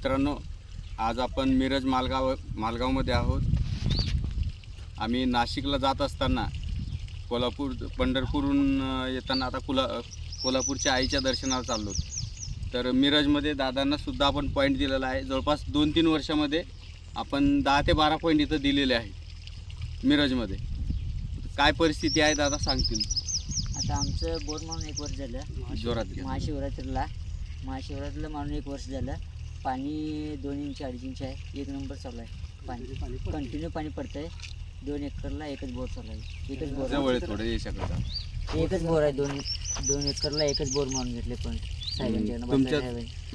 मित्रांनो आज आपण मिरज मालगाव मालगावमध्ये आहोत. आम्ही नाशिकला जात असताना कोल्हापूर पंढरपूरहून येताना आता कोला कोल्हापूरच्या आईच्या दर्शनाला चाललो. तर मिरजमध्ये दादांना सुद्धा आपण पॉईंट दिलेला आहे. जवळपास दोन तीन वर्षामध्ये आपण दहा ते बारा पॉईंट इथं दिलेले आहेत मिरजमध्ये. काय परिस्थिती आहे दादा सांगतील? आता आमचं बोर मारून एक वर्ष झालं. जोरात. महाशिवरात्रीला. महाशिवरात्रीला मारून एक वर्ष झालं. पाणी दोन इंच अडीच इंच आहे. एक नंबर चालू आहे पाणी. कंटिन्यू पाणी पडतंय. दोन एकरला एकच बोर चालू आहे. एकच बोर जवळ आहे थोडं याच्याकडं एकच बोर आहे दोन दोन एकरला एकच बोर मारून घेतले पण साहेबांच्या तुमच्या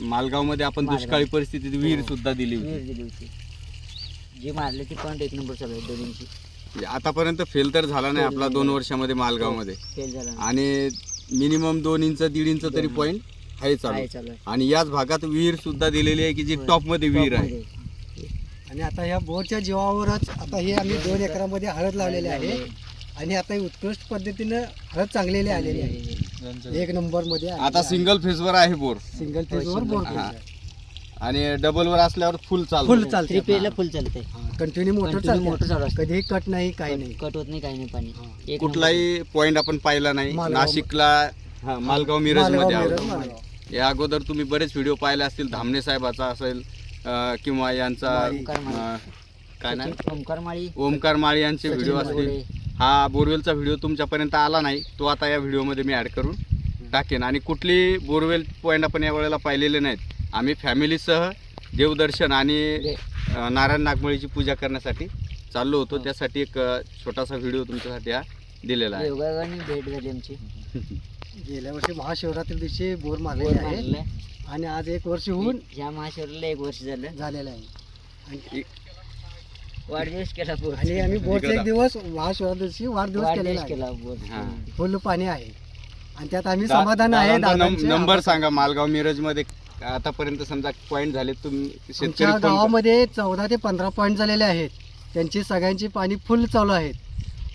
मालगावमध्ये आपण मालगाव. दुष्काळी परिस्थितीत विहीर हो. सुद्धा दिली होती. विहीर दिली होती. जी मारली ती पण एक नंबर चालू आहे दोन इंची. म्हणजे आतापर्यंत फेल तर झाला नाही आपला दोन वर्षामध्ये मालगावमध्ये. फेल झाला नाही. आणि मिनिमम दोन इंच दीड इंच तरी. पॉईंट आहे चालू. आहे चालू आहे. आणि याच भागात विहीर सुद्धा दिलेली आहे की जी होय. टॉपमध्ये विहीर आहे. आणि आता ह्या बोरच्या जीवावरच आता हे आम्ही दोन एकरामध्ये हळद लावलेली आहे. आणि आता ही उत्कृष्ट पद्धतीनं हळद चांगलेली आलेली आहे. एक नंबरमध्ये आता सिंगल फेजवर आहे बोर. सिंगल फेजवर. बोर हा. आणि डबल वर असल्यावर फुल चालू. फुल थ्री चालते फुल चालते. कंटिन्यू मोटर Continue चालू चालते असते. कधीही कट नाही काही नाही. कट होत नाही काही नाही पाणी. एक कुठलाही पॉईंट आपण पाहिला नाही. मालगाव- नाशिकला हा, मालगाव मिरज मालगाव, मध्ये मिरज, आहोत. मालगाव. या अगोदर तुम्ही बरेच व्हिडिओ पाहिले असतील धामणे साहेबाचा असेल अं, किंवा यांचा माळी. अं, काय ना नंबर. ओंकार माळी. ओमकार माळी यांचे सचिन व्हिडिओ असतील. हा बोरवेलचा व्हिडिओ तुमच्यापर्यंत आला नाही. तो आता या व्हिडिओमध्ये मी ॲड करून टाकेन. आणि कुठली बोरवेल पॉईंट आपण या वेळेला पाहिलेले नाहीत. आम्ही फॅमिलीसह देवदर्शन आणि अं, नारायण नागमळीची पूजा करण्यासाठी चाललो होतो. त्यासाठी एक अं, छोटासा व्हिडिओ तुमच्यासाठी हा दिलेला आहे. योगायोगाने भेट झाली आमची. गेल्या वर्षी महाशिवरात्री दिवशी बोर बोर मारलेले आहे. मारलेला. आणि आज एक वर्ष होऊन ह्या महाशिवराला एक वर्ष झालं. झालेलं आहे. आणि- वाढदिवस केला बोर. आणि आम्ही बोरचा एक दिवस महाशिवरात्री दिवशी वाढदिवस केलेला वाढदिवस आहे. केला बोर. हा. फुल पाणी आहे. आणि त्यात आम्ही दा- समाधान आहे दादांचा. नंबर सांगा मालगाव मिरजमध्ये आतापर्यंत समजा पॉईंट झाले तुम्ही शेतकरी आमच्या गावामध्ये चौदा ते पंधरा पॉईंट झालेले आहेत. त्यांची सगळ्यांची पाणी फुल चालू आहेत.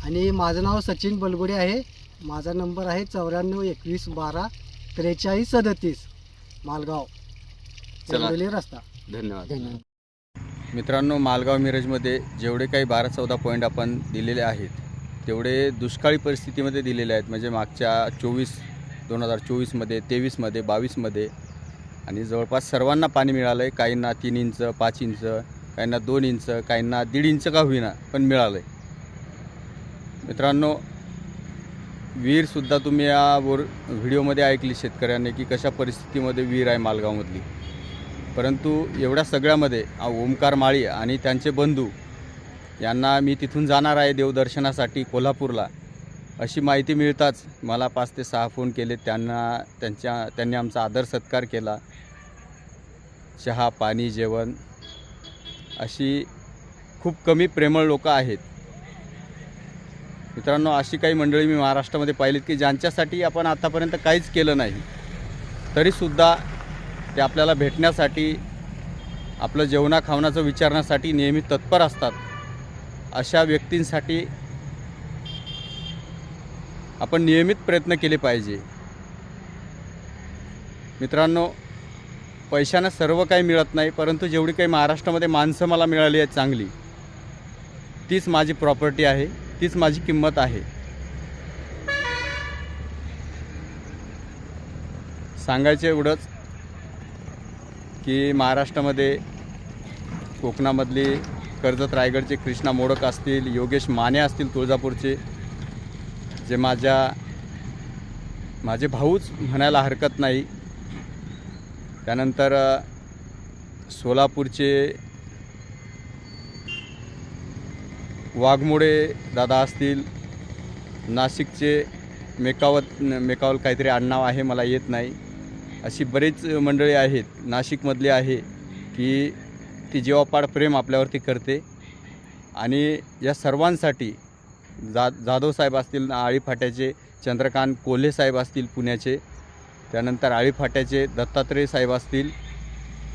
आणि माझं नाव सचिन बलगुडे आहे. माझा नंबर आहे चौऱ्याण्णव एकवीस बारा त्रेचाळीस सदतीस मालगाव चला. चंदोली रस्ता. धन्यवाद. धन्यवाद. मित्रांनो मालगाव मिरजमध्ये जेवढे काही बारा चौदा पॉईंट आपण दिलेले आहेत तेवढे दुष्काळी परिस्थितीमध्ये दिलेले आहेत. म्हणजे मागच्या चोवीस दोन हजार चोवीसमध्ये तेवीसमध्ये बावीसमध्ये आणि जवळपास सर्वांना पाणी मिळालं आहे काहींना तीन इंच पाच इंच काहींना दोन इंच काहींना दीड इंच का होईना पण मिळालं आहे मित्रांनो विहीरसुद्धा तुम्ही या वर व्हिडिओमध्ये ऐकली शेतकऱ्यांनी की कशा परिस्थितीमध्ये विहीर आहे मालगावमधली. परंतु एवढ्या सगळ्यामध्ये ओंकार ओमकार माळी आणि त्यांचे बंधू यांना मी तिथून जाणार आहे देवदर्शनासाठी कोल्हापूरला. अशी माहिती मिळताच मला पाच ते सहा फोन केले. त्यांना त्यांच्या त्यांनी आमचा आदर सत्कार केला. चहा पाणी जेवण अशी खूप कमी प्रेमळ लोकं आहेत. मित्रांनो अशी काही मंडळी मी महाराष्ट्रामध्ये पाहिलीत की ज्यांच्यासाठी आपण आतापर्यंत काहीच केलं नाही तरीसुद्धा ते आपल्याला भेटण्यासाठी आपलं जेवणा खावणाचं विचारण्यासाठी नेहमी तत्पर असतात. अशा व्यक्तींसाठी आपण नियमित प्रयत्न केले पाहिजे. मित्रांनो पैशानं सर्व काही मिळत नाही परंतु जेवढी काही महाराष्ट्रामध्ये माणसं मला मिळाली आहेत चांगली तीच माझी प्रॉपर्टी आहे. तीच माझी किंमत आहे. सांगायचं एवढंच की महाराष्ट्रामध्ये कोकणामधली कर्जत रायगडचे कृष्णा मोडक असतील योगेश माने असतील तुळजापूरचे जे माझ्या माझे भाऊच म्हणायला हरकत नाही. त्यानंतर सोलापूरचे वाघमोडे दादा असतील नाशिकचे मेकावत मेकावल काहीतरी आडनाव आहे मला येत नाही. अशी बरीच मंडळी आहेत नाशिकमधली आहे की ती जीवापाड प्रेम आपल्यावरती करते. आणि या सर्वांसाठी जा जाधव साहेब असतील आळीफाट्याचे चंद्रकांत कोल्हे साहेब असतील पुण्याचे त्यानंतर आळीफाट्याचे दत्तात्रय साहेब असतील.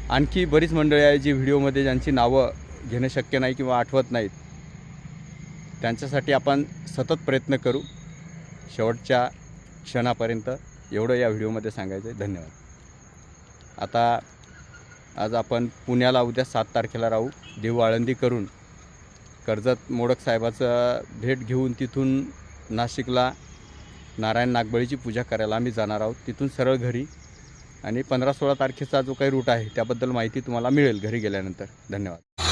आणखी बरीच मंडळी आहे जी व्हिडिओमध्ये ज्यांची नावं घेणं शक्य नाही किंवा आठवत नाहीत. त्यांच्यासाठी आपण सतत प्रयत्न करू. शेवटच्या क्षणापर्यंत एवढं या व्हिडिओमध्ये सांगायचं आहे धन्यवाद. आता आज आपण पुण्याला उद्या सात तारखेला राहू. देऊ आळंदी करून कर्जत मोडक साहेबाचं भेट घेऊन तिथून नाशिकला नारायण नागबळीची पूजा करायला आम्ही जाणार आहोत. तिथून सरळ घरी. आणि पंधरा सोळा तारखेचा जो काही रूट आहे त्याबद्दल माहिती तुम्हाला मिळेल घरी गेल्यानंतर. धन्यवाद.